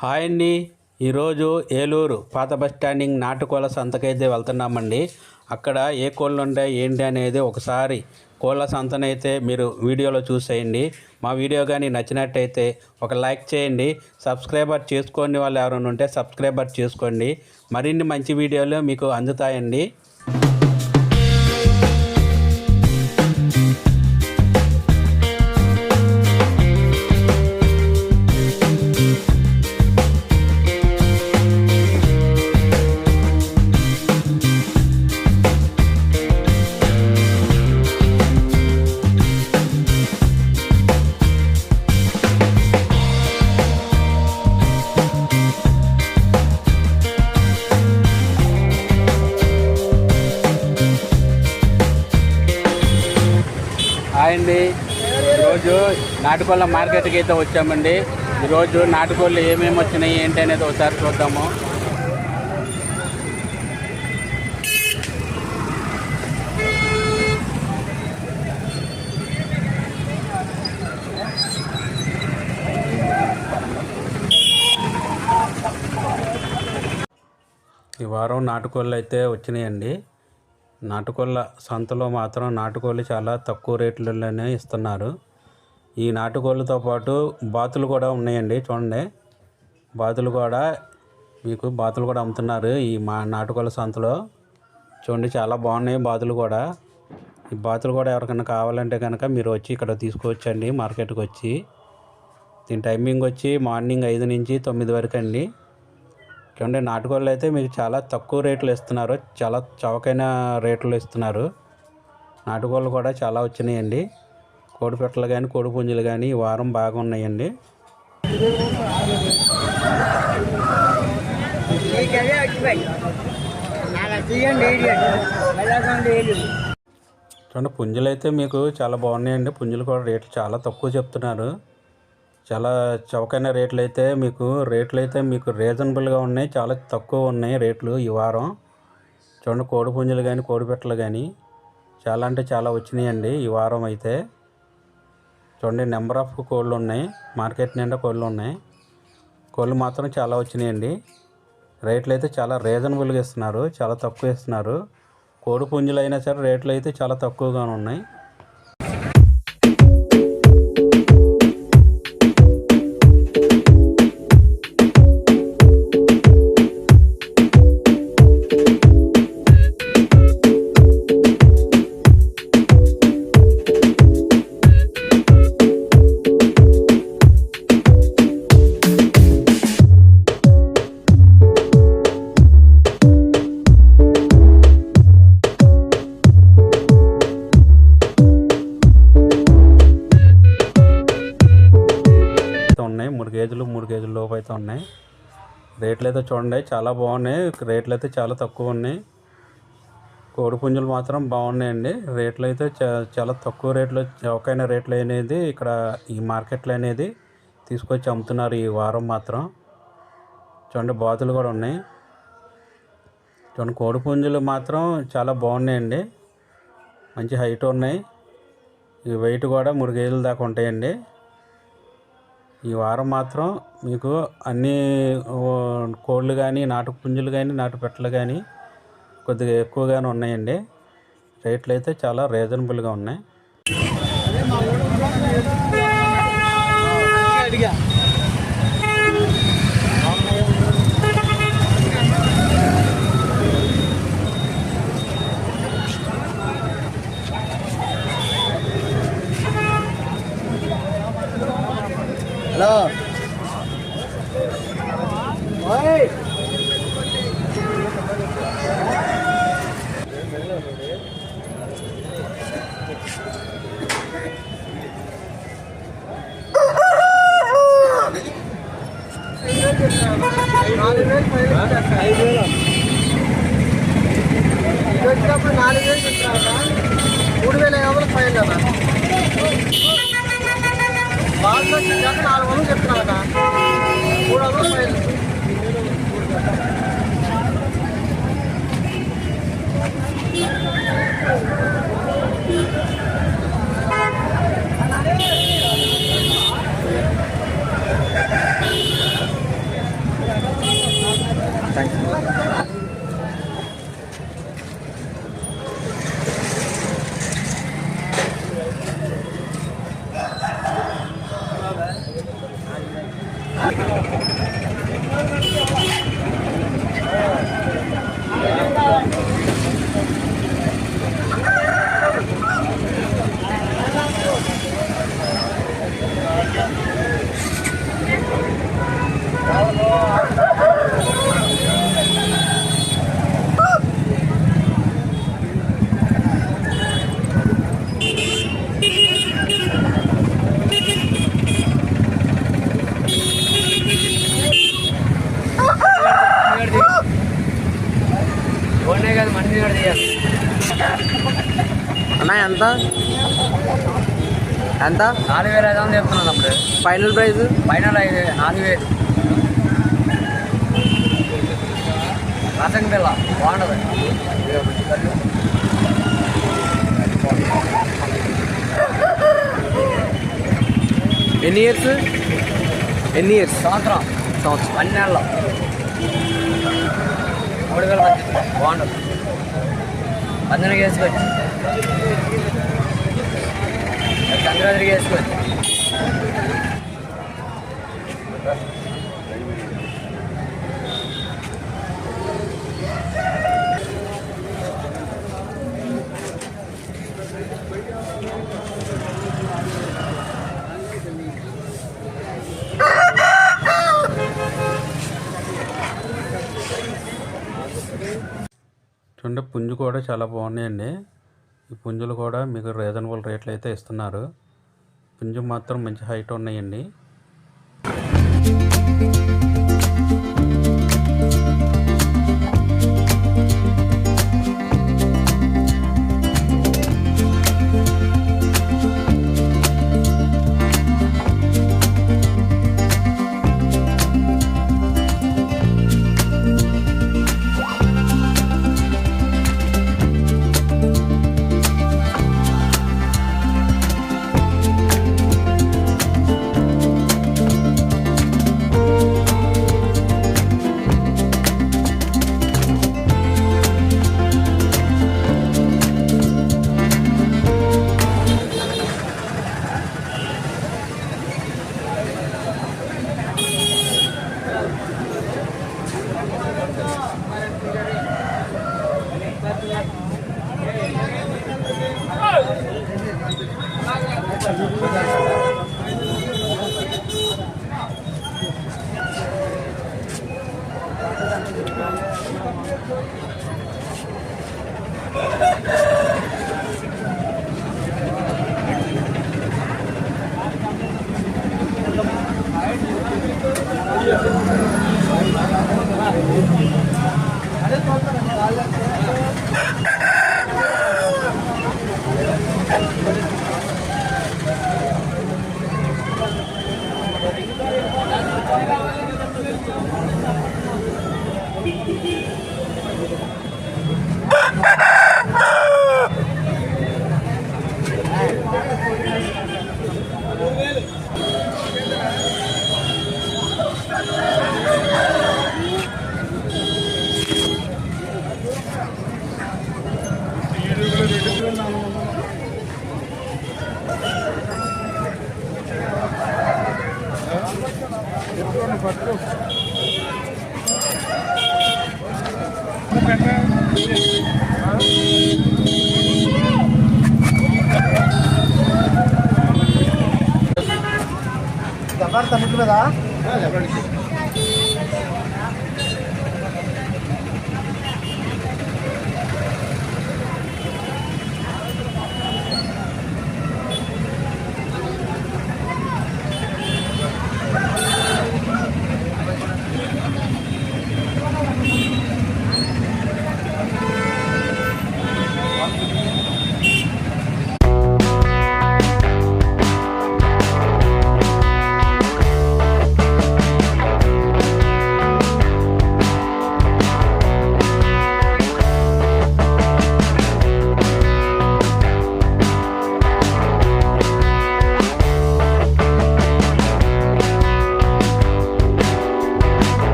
Hi అండి. ఈరోజు ఏలూరు పాత బస్ స్టాండింగ్ నాటుకోళ్ళ సంతకైతే వెళ్తున్నామండి. అక్కడ ఏ కోళ్ళు ఉంటాయి ఏంటి అనేది ఒకసారి కోళ్ళ సంతనైతే మీరు వీడియోలో చూసేయండి. మా వీడియో కానీ నచ్చినట్టయితే ఒక లైక్ చేయండి. సబ్స్క్రైబర్ చేసుకోండి వాళ్ళు ఎవరైనా ఉంటే సబ్స్క్రైబర్ చేసుకోండి. మరిన్ని మంచి వీడియోలు మీకు అందుతాయండి. నాటుకోళ్ళ మార్కెట్కి అయితే వచ్చామండి. ఈరోజు నాటుకోళ్ళు ఏమేమి వచ్చినాయి ఏంటి అనేది ఒకసారి చూద్దాము. ఈ వారం నాటుకోళ్ళు అయితే వచ్చినాయండి. నాటుకోళ్ళ సంతలో మాత్రం నాటుకోళ్ళు చాలా తక్కువ రేట్లలోనే ఇస్తున్నారు. ఈ నాటుకోళ్ళతో పాటు బాతులు కూడా ఉన్నాయండి చూడండి. బాతులు కూడా మీకు బాతులు కూడా అమ్ముతున్నారు ఈ మా నాటుకోళ్ళ సంతలో. చూడండి చాలా బాగున్నాయి బాతులు కూడా. ఈ బాతులు కూడా ఎవరికైనా కావాలంటే కనుక మీరు వచ్చి ఇక్కడ తీసుకోవచ్చండి మార్కెట్కి వచ్చి. దీని టైమింగ్ వచ్చి మార్నింగ్ ఐదు నుంచి తొమ్మిది వరకు అండి. చూడండి నాటుకోళ్ళు అయితే మీకు చాలా తక్కువ రేట్లు ఇస్తున్నారు చాలా చవకైన రేట్లు ఇస్తున్నారు. నాటుకోళ్ళు కూడా చాలా వచ్చినాయండి. కోడిపెట్టలు కానీ కోడి పుంజులు కానీ ఈ వారం బాగా ఉన్నాయండి చూడండి పుంజులు అయితే మీకు చాలా బాగున్నాయండి. పుంజులు కూడా రేట్లు చాలా తక్కువ చెప్తున్నారు. చాలా చౌకైన రేట్లు అయితే మీకు రేట్లు అయితే మీకు రీజనబుల్గా ఉన్నాయి. చాలా తక్కువ ఉన్నాయి రేట్లు ఈ వారం. చూడండి కోడి పుంజులు కానీ కోడిపెట్టలు కానీ చాలా అంటే చాలా వచ్చినాయండి ఈ వారం అయితే. చూడండి నెంబర్ ఆఫ్ కోళ్ళు ఉన్నాయి. మార్కెట్ నిండా కోళ్ళు ఉన్నాయి. కోళ్ళు మాత్రం చాలా వచ్చినాయండి. రేట్లు అయితే చాలా రీజనబుల్గా ఇస్తున్నారు. చాలా తక్కువ ఇస్తున్నారు. కోడి పుంజులు అయినా సరే రేట్లు అయితే చాలా తక్కువగానే ఉన్నాయి. అయితే ఉన్నాయి రేట్లు అయితే చూడండి చాలా బాగున్నాయి. రేట్లు అయితే చాలా తక్కువ ఉన్నాయి. కోడి పుంజులు మాత్రం బాగున్నాయండి. రేట్లు అయితే చాలా తక్కువ రేట్లు చౌకైన రేట్లు అనేది ఇక్కడ ఈ మార్కెట్లో అనేది తీసుకొచ్చి అమ్ముతున్నారు ఈ వారం మాత్రం. చూడండి బాతులు కూడా ఉన్నాయి. చూడండి కోడి పుంజులు మాత్రం చాలా బాగున్నాయండి. మంచి హైట్ ఉన్నాయి. ఈ వెయిట్ కూడా మూడు కేజీల దాకా ఉంటాయండి. ఈ వారం మాత్రం మీకు అన్ని కోళ్ళు కానీ నాటు పుంజులు కానీ నాటు పెట్టలు కానీ కొద్దిగా ఎక్కువగానే ఉన్నాయండి. రేట్లు అయితే చాలా రీజనబుల్గా ఉన్నాయి. ఎంత? నాలుగు వేల ఐదు వందలు చెప్తున్నాను అప్పుడు. ఫైనల్ ప్రైస్ ఫైనల్ ఐదు నాలుగు వేలు. రసం పిల్ల బాగుండదు. ఎన్ని ఇయర్స్ ఎన్ని ఇయర్స్ సంవత్సరం. సంవత్సరం. పన్నెండు నెలలు. మూడు వేల బాగుండదు. పద్దెనిమిది వేసుకోవచ్చు సంక్రాంతికి చేసుకోవచ్చు చూడండి పుంజు కూడా చాలా బాగున్నాయండి. ఈ పుంజులు కూడా మీకు రీజనబుల్ రేట్లు అయితే ఇస్తున్నారు. పుంజు మాత్రం మంచి హైట్ ఉన్నాయండి. Thank you. అన్ని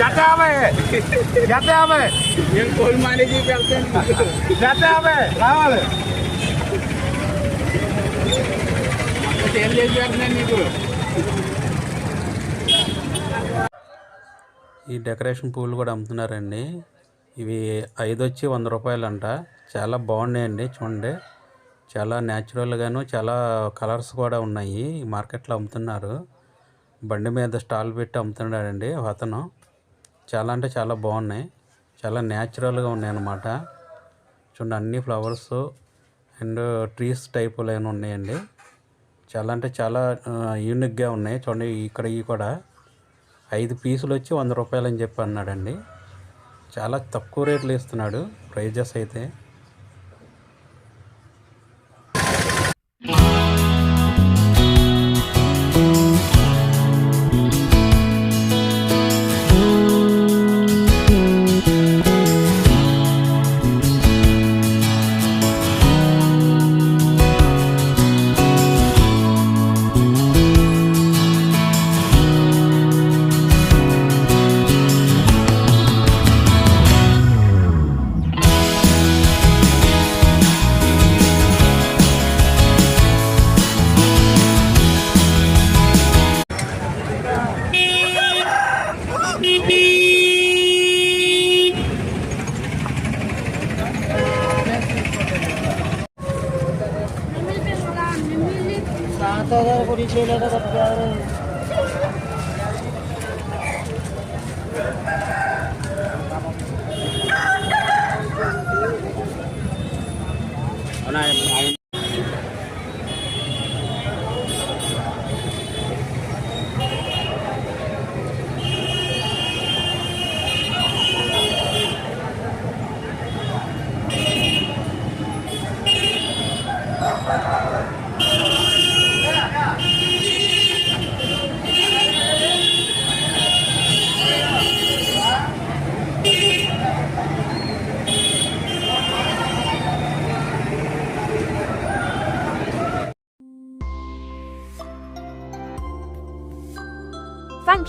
జత యాభై. జత యాభై. నేను జత యాభై. రావాలి. ఏం చేసి పెడుతున్నాను నీకు ఈ డెకరేషన్ పూలు కూడా అమ్ముతున్నారండి. ఇవి ఐదు వచ్చి వంద రూపాయలంట. చాలా బాగున్నాయండి చూడండి. చాలా న్యాచురల్గాను చాలా కలర్స్ కూడా ఉన్నాయి. ఈ మార్కెట్లో అమ్ముతున్నారు. బండి మీద స్టాల్ పెట్టి అమ్ముతున్నాడండి ఒక అతను. చాలా అంటే చాలా బాగున్నాయి. చాలా న్యాచురల్గా ఉన్నాయి అన్నమాట చూడండి అన్ని ఫ్లవర్స్ అండ్ ట్రీస్ టైపులు లైన్ ఉన్నాయండి. చాలా అంటే చాలా యూనిక్గా ఉన్నాయి. చూడండి ఇక్కడ ఇవి కూడా. ఐదు పీసులు వచ్చి వంద రూపాయలు అని చెప్పి అన్నాడండి. చాలా తక్కువ రేట్లు ఇస్తున్నాడు ప్రైజెస్ అయితే.